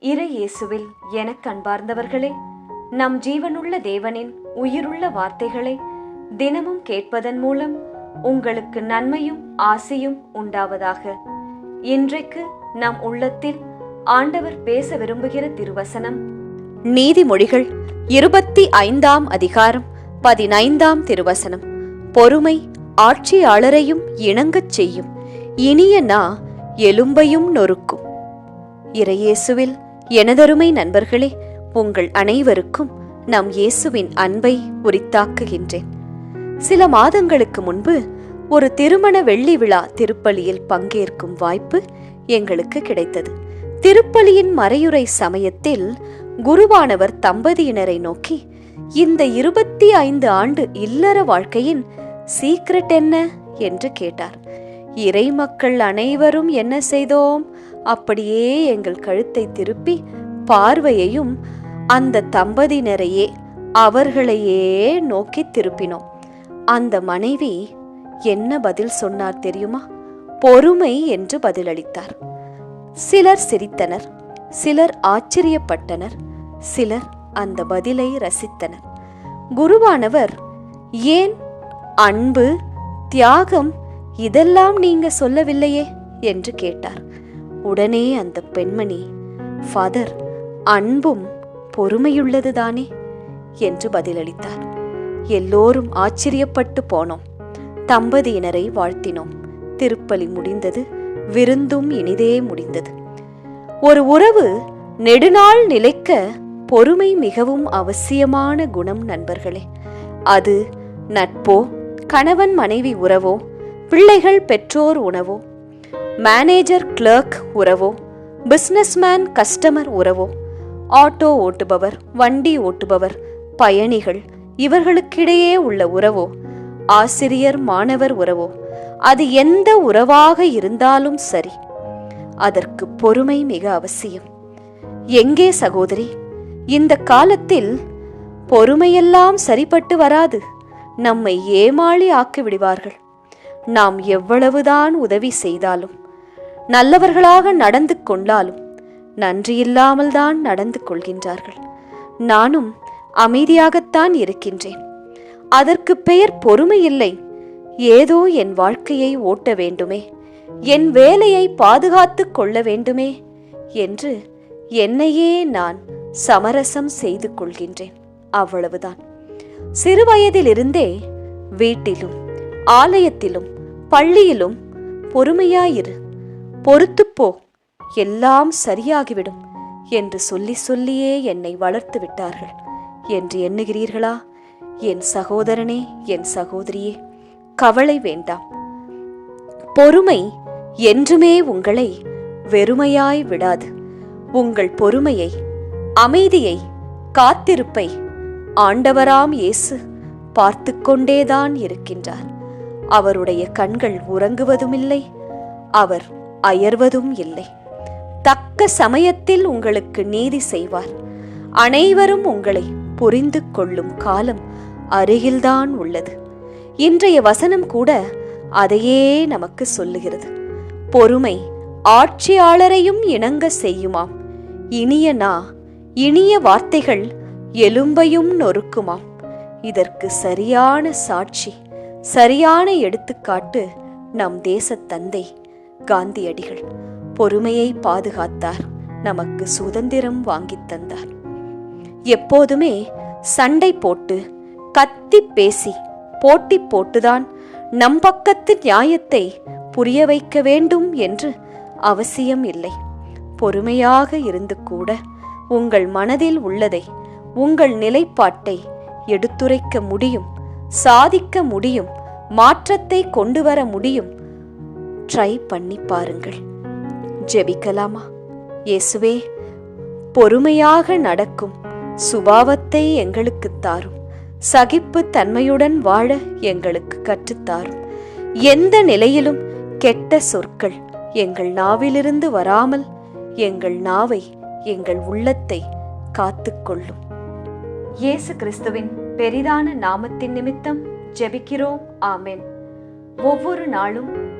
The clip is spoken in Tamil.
இறை இயேசுவில் எனக் கண்பார்ந்தவர்களே நம் ஜீவனுள்ள தேவனின் உயிருள்ள வார்த்தைகளை தினமும் கேட்பதன் மூலம் உங்களுக்கு நன்மையும் ஆசையும் உண்டாவதாக. இன்றைக்கு நம் உள்ளத்தில் ஆண்டவர் பேச விரும்புகிற திருவசனம் நீதிமொழிகள் இருபத்தி ஐந்தாம் அதிகாரம் பதினைந்தாம் திருவசனம். பொறுமை ஆட்சியாளரையும் இணங்கச் செய்யும். இனிய நா எலும்பையும் நொறுக்கும். இறையேசுவில் எனதருமை நண்பர்களே உங்கள் அனைவருக்கும் நம் இயேசுவின் அன்பை உரித்தாக்குகின்றேன். சில மாதங்களுக்கு முன்பு ஒரு திருமண வெள்ளி விழா திருப்பலியில் பங்கேற்கும் வாய்ப்பு எங்களுக்கு கிடைத்தது. திருப்பலியின் மறையுறை சமயத்தில் குருவானவர் தம்பதியினரை நோக்கி இந்த இருபத்தி ஐந்து ஆண்டு இல்லற வாழ்க்கையின் சீக்ரெட் என்ன? என்று கேட்டார். இறை மக்கள் அனைவரும் என்ன செய்தோம்? அப்படியே எங்கள் கழுத்தை திருப்பி பார்வையையும் அந்த தம்பதியினரையே அவர்களையே நோக்கி திருப்பினோம். அந்த மனைவி என்ன பதில் சொன்னார் தெரியுமா? பொறுமை என்று பதிலளித்தார். சிலர் சிரித்தனர் சிலர் ஆச்சரியப்பட்டனர் சிலர் அந்த பதிலை ரசித்தனர். குருவானவர் ஏன் அன்பு தியாகம் இதெல்லாம் நீங்க சொல்லவில்லையே? என்று கேட்டார். உடனே அந்த பெண்மணி ஃபாதர் அன்பும் பொறுமையுள்ளதுதானே என்று பதிலளித்தார். எல்லோரும் ஆச்சரியப்பட்டு போனோம். தம்பதியினரை வாழ்த்தினோம். திருப்பலி முடிந்தது விருந்தும் இனிதே முடிந்தது. ஒரு உறவு நெடுநாள் நிலைக்க பொறுமை மிகவும் அவசியமான குணம் நண்பர்களே. அது நட்போ கணவன் மனைவி உறவோ பிள்ளைகள் பெற்றோர் உணவோ மேனேஜர் கிளர்க் உறவோ? பிஸ்னஸ்மேன் கஸ்டமர் உறவோ? ஆட்டோ ஓட்டுபவர் வண்டி ஓட்டுபவர் பயணிகள் இவர்களுக்கிடையே உள்ள உறவோ? ஆசிரியர் மாணவர் உறவோ? அது எந்த உறவாக இருந்தாலும் சரி அதற்கு பொறுமை மிக அவசியம். எங்கே சகோதரி? இந்த காலத்தில் பொறுமையெல்லாம் சரிப்பட்டு வராது. நம்மை ஏமாளி ஆக்கி விடுவார்கள். நாம் எவ்வளவுதான் உதவி செய்தாலும் நல்லவர்களாக நடந்து கொண்டாலும் நன்றியில்லாமல் தான் நடந்து கொள்கின்றார்கள். நானும் அமைதியாகத்தான் இருக்கின்றேன். அதற்கு பெயர் பொறுமை இல்லை ஏதோ என் வாழ்க்கையை ஓட்ட வேண்டுமே. என் வேலையை பாதுகாத்து கொள்ள வேண்டுமே என்று என்னையே நான் சமரசம் செய்து கொள்கின்றேன். அவ்வளவுதான். சிறுவயதிலிருந்தே வீட்டிலும் ஆலயத்திலும் பள்ளியிலும் பொறுமையாயிரு. பொறுத்துப்போ எல்லாம் சரியாகிவிடும் என்று சொல்லி சொல்லியே என்னை வளர்த்து விட்டார்கள். என்று எண்ணுகிறீர்களா? என் சகோதரனே என் சகோதரியே கவலை வேண்டாம். பொறுமை என்றுமே உங்களை வெறுமையாய் விடாது. உங்கள் பொறுமையை அமைதியை காத்திருப்பை ஆண்டவராம் இயேசு பார்த்து கொண்டேதான் இருக்கின்றார். அவருடைய கண்கள் உறங்குவதுமில்லை. அவர் அயர்வதும் இல்லை. தக்க சமயத்தில் உங்களுக்கு நீதி செய்வார். அனைவரும் உங்களை புரிந்து கொள்ளும் காலம் அருகில்தான் உள்ளது. இன்றைய வசனம் கூட அதையே நமக்கு சொல்லுகிறது. பொறுமை ஆட்சியாளரையும் இணங்க செய்யுமாம். இனிய நா இனிய வார்த்தைகள் எலும்பையும் நொறுக்குமாம். இதற்கு சரியான சாட்சி சரியான எடுத்துக்காட்டு நம் தேசத் தந்தை காந்தியடிகள் பொறுமையை பாதுகாத்தார் நமக்கு சுதந்திரம் வாங்கித் தந்தார். எப்போதுமே சண்டை போட்டு கத்தி பேசி போட்டி போட்டுதான் நம் பக்கத்து நியாயத்தை புரிய வைக்க வேண்டும் என்று அவசியம் இல்லை. பொறுமையாக இருந்து கூட உங்கள் மனதில் உள்ளதை உங்கள் நிலைப்பாட்டை எடுத்துரைக்க முடியும் சாதிக்க முடியும் மாற்றத்தை கொண்டு வர முடியும் ட்ரை பண்ணி பாருங்கள். ஜெபிக்கலாமா? இயேசுவே பொறுமையாக நடக்கும். சுபாவத்தை எங்களுக்கு தாரும். சகிப்பு தன்மையுடன் வாழ எங்களுக்கு கற்றுத்தாரும் எந்த நிலையிலும் கெட்ட சொற்கள் எங்கள் நாவிலிருந்து வராமல் எங்கள் நாவை எங்கள் உள்ளத்தை காத்துக்கொள்ளும் இயேசு கிறிஸ்துவின் பெரிதான நாமத்தின் நிமித்தம் ஜெபிக்கிறோம். ஆமென். ஒவ்வொரு நாளும்